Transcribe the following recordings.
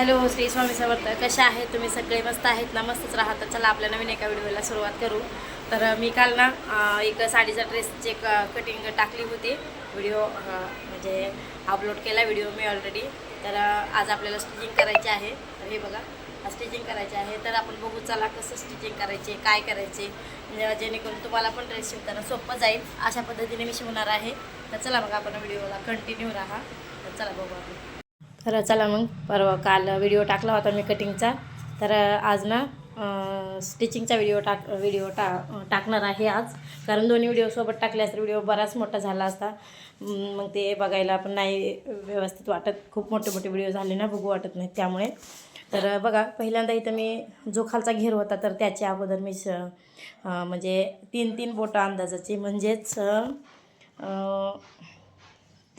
Hello Shri Swami Samarth. कशा आहेत तुम्ही? सगळे मस्त आहेत ना? मस्तच राहतात चला आपल्या नवीन एका व्हिडिओला सुरुवात करू. तर मी काल ना एक साडीचा ड्रेसचे क कटिंग टाकली होती. व्हिडिओ म्हणजे अपलोड केला व्हिडिओ मी ऑलरेडी तर आज आपल्याला स्टिचिंग करायची आहे. तर हे बघा स्टिचिंग करायची आहे. तर आपण बघू चला कसं स्टिचिंग करायचे काय करायचे. म्हणजे जेणेकरून तुम्हाला पण ड्रेस शिवताना सोपं जाईल. अशा पद्धतीने मी शिवणार आहे. तर चला बघा आपण व्हिडिओला कंटिन्यू राहा. तर चला बघू आपण. तर चला मग परवा काल व्हिडिओ टाकला होता मी कटिंगचा तर आज ना स्टिचिंगचा व्हिडिओ टाक व्हिडिओ टा टाकणार आहे आज. कारण दोन्ही व्हिडिओसोबत टाकले तर व्हिडिओ बराच मोठा झाला असता. मग ते बघायला पण नाही व्यवस्थित वाटत. खूप मोठे मोठे व्हिडिओ झाले ना बघू वाटत नाही त्यामुळे. तर बघा पहिल्यांदा इथं मी जो खालचा घेर होता तर त्याच्या अगोदर मी म्हणजे तीन तीन बोटं अंदाजाची. म्हणजेच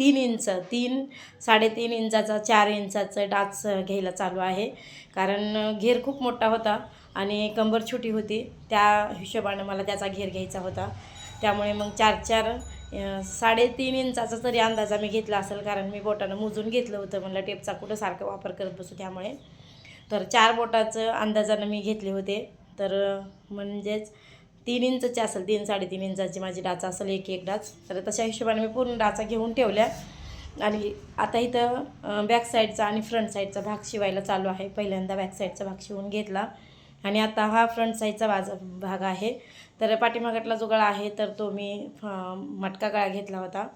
तीन इंच तीन साडेतीन इंचाचा चार इंचाचं डाच घ्यायला चालू आहे. कारण घेर खूप मोठा होता आणि कंबर छोटी होती. त्या हिशोबानं मला त्याचा घेर घ्यायचा होता. त्यामुळे मग चार चार साडेतीन इंचाचा तरी अंदाजा मी घेतला असेल कारण मी बोटानं मोजून घेतलं होतं म्हणलं टेपचा कुठं सारखं वापर करत बसू त्यामुळे. तर चार बोटाचं अंदाजानं मी घेतले होते. तर म्हणजेच तीन इंचची असेल तीन साडेतीन इंचाची माझी डाचा असेल एक एक डाच. तर तशा हिशोबाने मी पूर्ण डाचा घेऊन ठेवल्या. आणि आता इथं बॅक साईडचा आणि फ्रंट साईडचा भाग शिवायला चालू आहे. पहिल्यांदा बॅक साईडचा भाग शिवून घेतला. आणि आता हा फ्रंट साईडचा बाज भाग आहे. तर पाठीमागटला जो गळा आहे तर तो मी मटका गळा घेतला होता.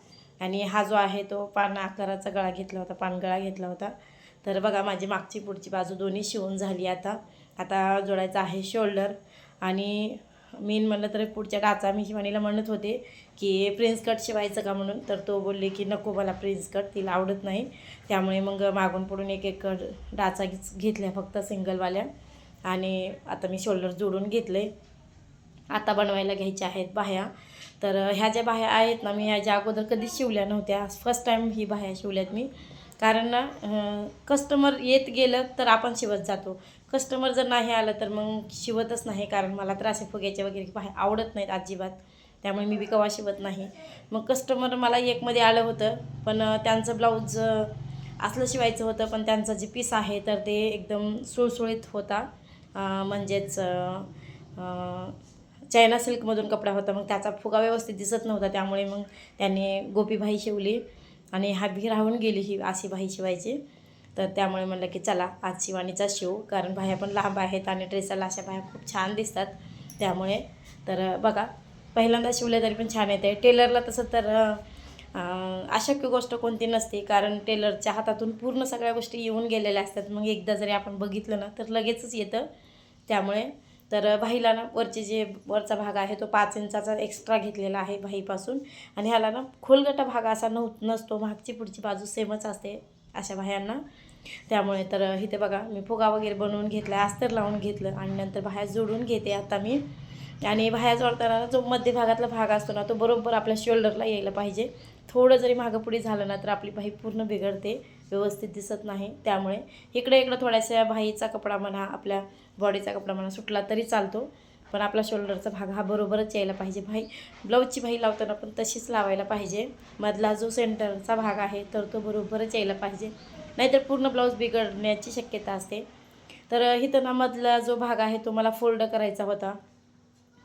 आणि हा जो आहे तो पान आकाराचा गळा घेतला होता पानगळा घेतला होता. तर बघा माझी मागची पुढची बाजू दोन्ही शिवून झाली आता. आता जोडायचा आहे शोल्डर आणि मेन म्हणलं तर पुढच्या डाचा मी शिवानीला म्हणत होते की प्रिन्स कट शिवायचं का? म्हणून. तर तो बोलले की नको मला प्रिन्स कट तिला आवडत नाही. त्यामुळे मग मागून पुढून एक एक डाचा घेतल्या फक्त सिंगलवाल्या आणि आता मी शोल्डर जोडून घेतले आता बनवायला घ्यायच्या आहेत बाह्या. तर ह्या ज्या बाह्या आहेत ना मी ह्याच्या अगोदर कधीच शिवल्या नव्हत्या. फर्स्ट टाईम ही बाह्या शिवल्यात मी. कारण ना कस्टमर येत गेलं तर आपण शिवत जातो. कस्टमर जर नाही आलं तर मग शिवतच नाही कारण मला तर असे फुग्याचे वगैरे. बाहेर आवडत नाहीत अजिबात. त्यामुळे मी बी कवा शिवत नाही. मग कस्टमर मला एकमध्ये आलं होतं पण त्यांचं ब्लाऊज असलं शिवायचं होतं पण त्यांचं जे पीस आहे तर ते एकदम सुळसुळीत होता. म्हणजेच चायना सिल्कमधून कपडा होता. मग त्याचा फुगा व्यवस्थित दिसत नव्हता. त्यामुळे मग त्यांनी गोपीभाई शिवली. आणि हा राहून गेली ही अशी बाई शिवायची. तर त्यामुळे म्हणलं की चला आज शिवानीचा शिव कारण बाह्या पण लांब आहेत आणि ड्रेसाला अशा बाह्या खूप छान दिसतात. त्यामुळे तर बघा पहिल्यांदा शिवले तरी पण छान येते. टेलरला तसं तर अशक्य गोष्ट कोणती नसते कारण टेलरच्या हातातून पूर्ण सगळ्या गोष्टी येऊन गेलेल्या असतात. मग एकदा जरी आपण बघितलं ना तर लगेचच येतं. त्यामुळे तर भाईला ना वरचे जे वरचा भाग आहे तो पाच इंचाचा एक्स्ट्रा घेतलेला आहे भाईपासून. आणि ह्याला ना खोलगटा भाग असा नव नसतो. मागची पुढची बाजू सेमच असते अशा बाह्यांना त्यामुळे तर इथे बघा मी फुगा वगैरे बनवून घेतला अस्तर लावून घेतलं आणि नंतर बाहेर जोडून घेते आता मी. आणि बाहेर जोडताना जो मध्य भागातला भाग असतो ना तो बरोबर आपल्या शोल्डरला यायला पाहिजे. थोडं जरी मागं पुढे झालं ना तर आपली बाही पूर्ण बिघडते. व्यवस्थित दिसत नाही. त्यामुळे इकडे इकडं थोड्याशा बाहीचा कपडा म्हणा आपल्या बॉडीचा कपडा म्हणा सुटला तरी चालतो. पण आपला शोल्डरचा भाग हा बरोबरच यायला पाहिजे. भाई ब्लाऊजची भाई लावताना पण तशीच लावायला पाहिजे. मधला जो सेंटरचा भाग आहे तर तो बरोबरच यायला पाहिजे. नाहीतर पूर्ण ब्लाऊज बिघडण्याची शक्यता असते. तर इथं ना मधला जो भाग आहे तो मला फोल्ड करायचा होता.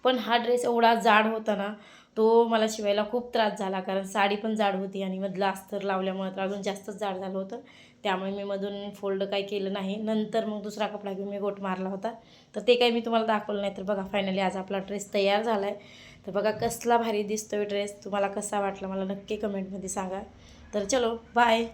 पण हा ड्रेस एवढा जाड होता ना तो मला शिवायला खूप त्रास झाला कारण साडी पण जाड होती आणि मधलं अस्तर लावल्यामुळे तर अजून जास्तच जाड झालं होतं. त्यामुळे मी मधून फोल्ड काही केलं नाही. नंतर मग दुसरा कपडा घेऊन मी गोट मारला होता. तर ते काही मी तुम्हाला दाखवलं नाही. तर बघा फायनली आज आपला ड्रेस तयार झाला आहे तर बघा कसला भारी दिसतोय ड्रेस तुम्हाला कसा वाटला मला नक्की कमेंटमध्ये सांगा. तर चलो बाय